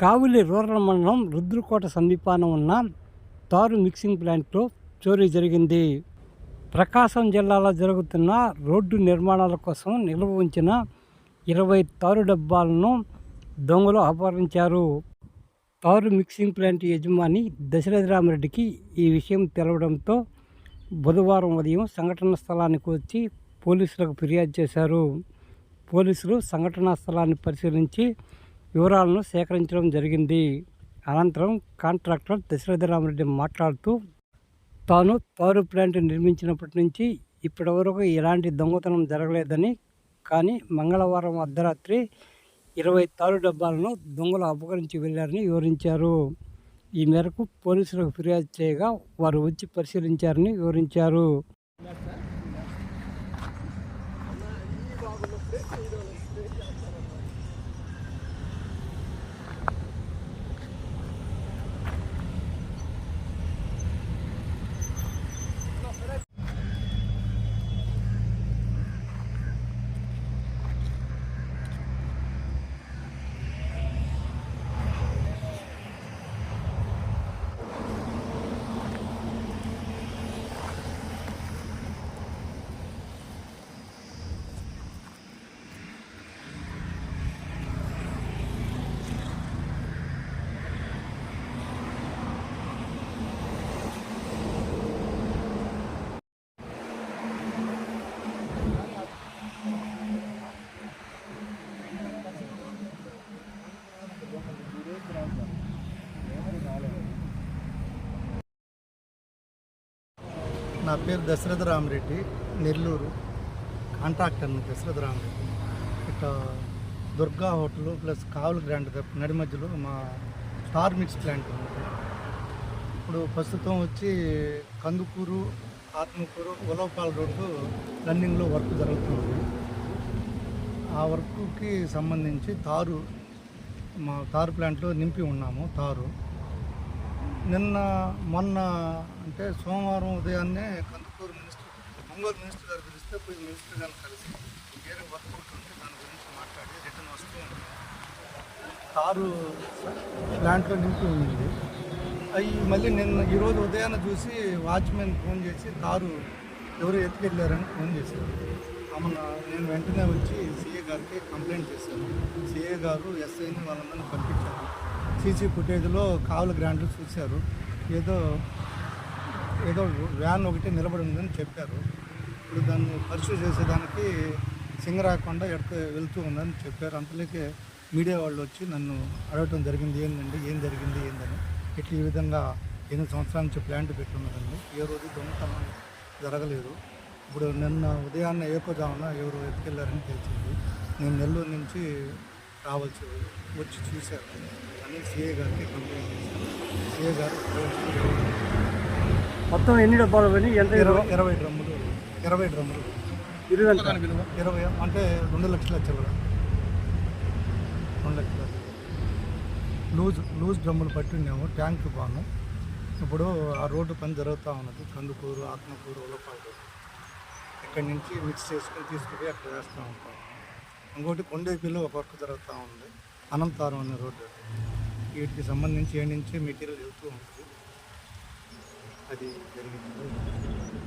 కావులి rural మండలం రుద్రకోట సమీపాన ఉన్న తారు మిక్సింగ్ ప్లాంట్లో చోరీ జరిగింది. ప్రకాశం జిల్లాలో జరుగుతున్న రోడ్డు నిర్మాణాల కోసం నిల్వ ఉంచిన ఇరవై తారు డబ్బాలను దొంగలు అపహరించారు. తారు మిక్సింగ్ ప్లాంట్ యజమాని దశరథరామరెడ్డికి ఈ విషయం తెలవడంతో బుధవారం ఉదయం సంఘటన స్థలానికి వచ్చి పోలీసులకు ఫిర్యాదు చేశారు. పోలీసులు సంఘటనా స్థలాన్ని పరిశీలించి వివరాలను సేకరించడం జరిగింది. అనంతరం కాంట్రాక్టర్ దశరథరామరెడ్డి మాట్లాడుతూ తాను తారు ప్లాంట్ నిర్మించినప్పటి నుంచి ఇప్పటివరకు ఎలాంటి దొంగతనం జరగలేదని కానీ మంగళవారం అర్ధరాత్రి ఇరవై తారు డబ్బాలను దొంగలు అపహరించి వెళ్ళారని వివరించారు. ఈ మేరకు పోలీసులకు ఫిర్యాదు చేయగా వారు వచ్చి పరిశీలించారని వివరించారు. నా పేరు దశరథ రామరెడ్డి నెల్లూరు. కాంట్రాక్టర్ని దశరథ రామరెడ్డి. ఇట్లా Durga hotel plus Kavula grand నడి మధ్యలో మా స్టార్ మిక్స్ ప్లాంట్ ఉంది. ఇప్పుడు ప్రస్తుతం వచ్చి కందుకూరు ఆత్మకూరు ఉలవపాల రోడ్డు రన్నింగ్లో వర్క్ జరుగుతుంది. ఆ వర్క్కి సంబంధించి తారు మా తారు ప్లాంట్లో నింపి ఉన్నాము తారు. నిన్న మొన్న అంటే సోమవారం ఉదయాన్నే కందుకూరు మినిస్టర్ ఒంగోలు మినిస్టర్ గారు పిలిస్తే పోయి మినిస్టర్ గారిని కలిసి వేరే వర్క్ ఉంటే దాని గురించి మాట్లాడి రిటర్న్ వస్తూ కారు ప్లాంట్లో నింపి ఉంది. అవి మళ్ళీ నిన్న ఈరోజు ఉదయాన్నే చూసి వాచ్మెన్ ఫోన్ చేసి కారు ఎవరు ఎత్తుకెళ్ళారని ఫోన్ చేశారు. అమ్మన్న నేను వెంటనే వచ్చి సీఏ గారికి కంప్లైంట్ చేశాను. సీఏ గారు ఎస్ఐని వాళ్ళందరినీ పంపించారు. సీసీ ఫుటేజ్లో కావుల గ్రాండ్లు చూశారు. ఏదో ఏదో వ్యాన్ ఒకటి నిలబడి ఉందని చెప్పారు. ఇప్పుడు దాన్ని పర్సూ చేసేదానికి సింగరాకొండ ఎడత వెళ్తూ ఉందని చెప్పారు. అంతలోకే మీడియా వాళ్ళు వచ్చి నన్ను అడగటం జరిగింది. ఏంటండి ఏం జరిగింది? ఏందని. ఇట్లా ఈ విధంగా ఎనిమిది సంవత్సరాల నుంచి ప్లాంట్ పెట్టున్నదండి ఏ రోజు దొంగతనం జరగలేదు. ఇప్పుడు నిన్న ఉదయాన్నే ఏకోజామున ఎవరు ఎత్తుకెళ్ళారని తెలిసింది. నేను నెల్లూరు నుంచి రావాల్సి వచ్చి చూశారు. అని సిఏ గారికి కంప్లైంట్ చేశాను సిఏ గారు మొత్తం ఎన్ని డబ్బాలు పోయినాయి? ఎంత ఇరవై ఇరవై? డ్రమ్ములు ఇరవై డ్రమ్ములు. ఇరవై? ఇరవై అంటే రెండు లక్షల చిల్లర. రెండు లక్షల. లూజ్ లూజ్ డ్రమ్ములు పట్టి ఉన్నాము ట్యాంక్ బాను. ఇప్పుడు ఆ రోడ్డు పని జరుగుతూ ఉన్నది. కందుకూరు ఆత్మకూరు ఉలపాడు ఇక్కడి నుంచి మిక్స్ చేసుకుని తీసుకుపోయి అక్కడ వేస్తూ ఉంటాం ఇంకోటి కొండేపీలో ఒక వర్క్ జరుగుతూ ఉంది. అనంతారం అనే రోడ్డు. వీటికి సంబంధించి ఏ నుంచి మెటీరియల్ వెళ్తూ ఉంటుంది. అది జరిగింది.